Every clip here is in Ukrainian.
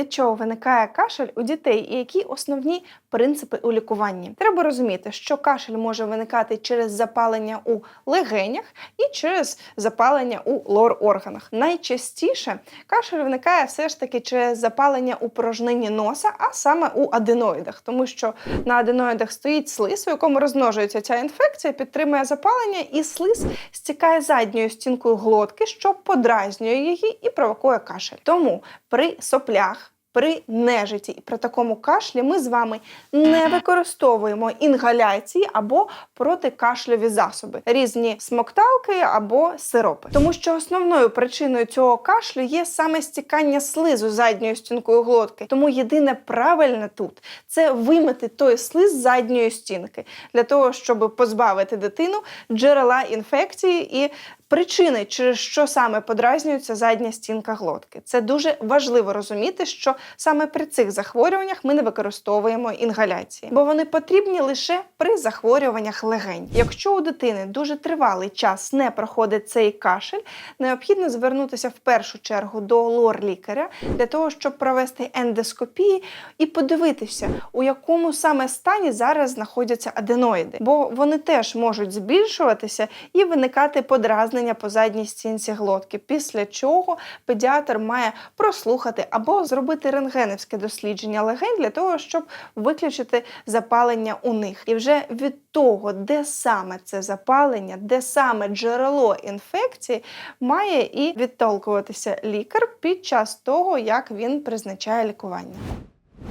від чого виникає кашель у дітей і які основні принципи у лікуванні. Треба розуміти, що кашель може виникати через запалення у легенях і через запалення у лор-органах. Найчастіше кашель виникає все ж таки через запалення у порожнині носа, а саме у аденоїдах, тому що на аденоїдах стоїть слиз, у якому розмножується ця інфекція, підтримує запалення, і слиз стікає задньою стінкою глотки, що подразнює її і провокує кашель. Тому при соплях. При нежиті і при такому кашлі ми з вами не використовуємо інгаляції або протикашльові засоби, різні смокталки або сиропи. Тому що основною причиною цього кашлю є саме стікання слизу задньою стінкою глотки. Тому єдине правильне тут це вимити той слиз задньої стінки для того, щоб позбавити дитину джерела інфекції і причини, через що саме подразнюється задня стінка глотки. Це дуже важливо розуміти, що саме при цих захворюваннях ми не використовуємо інгаляції, бо вони потрібні лише при захворюваннях легень. Якщо у дитини дуже тривалий час не проходить цей кашель, необхідно звернутися в першу чергу до лор-лікаря для того, щоб провести ендоскопії і подивитися, у якому саме стані зараз знаходяться аденоїди, бо вони теж можуть збільшуватися і виникати подразнення по задній стінці глотки, після чого педіатр має прослухати або зробити рентгенівське дослідження легень для того, щоб виключити запалення у них. І вже від того, де саме це запалення, де саме джерело інфекції, має і відтолкуватися лікар під час того, як він призначає лікування.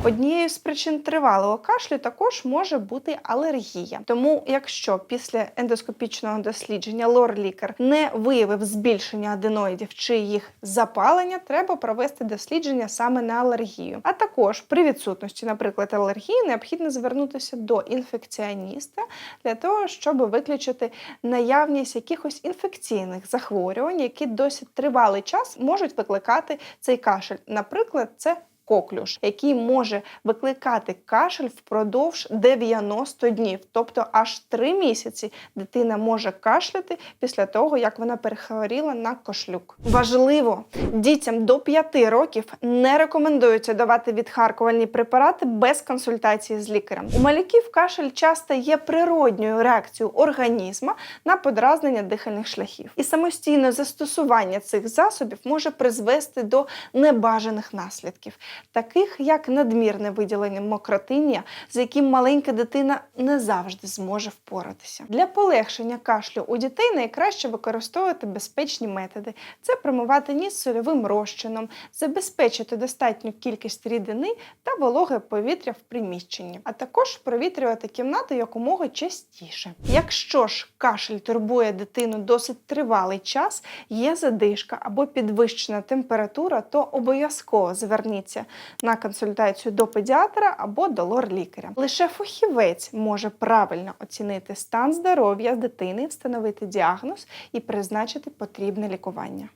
Однією з причин тривалого кашлю також може бути алергія. Тому, якщо після ендоскопічного дослідження лор-лікар не виявив збільшення аденоїдів чи їх запалення, треба провести дослідження саме на алергію. А також при відсутності, наприклад, алергії, необхідно звернутися до інфекціоніста для того, щоб виключити наявність якихось інфекційних захворювань, які досить тривалий час можуть викликати цей кашель. Наприклад, це коклюш, який може викликати кашель впродовж 90 днів, тобто аж 3 місяці дитина може кашляти після того, як вона перехворіла на кошлюк. Важливо, дітям до 5 років не рекомендується давати відхаркувальні препарати без консультації з лікарем. У малюків кашель часто є природньою реакцією організму на подразнення дихальних шляхів, і самостійне застосування цих засобів може призвести до небажаних наслідків таких як надмірне виділення мокротиння, з яким маленька дитина не завжди зможе впоратися. Для полегшення кашлю у дітей найкраще використовувати безпечні методи: це промивати ніс сольовим розчином, забезпечити достатню кількість рідини та вологе повітря в приміщенні, а також провітрювати кімнату якомога частіше. Якщо ж кашель турбує дитину досить тривалий час, є задишка або підвищена температура, то обов'язково зверніться на консультацію до педіатра або до лор-лікаря. Лише фахівець може правильно оцінити стан здоров'я дитини, встановити діагноз і призначити потрібне лікування.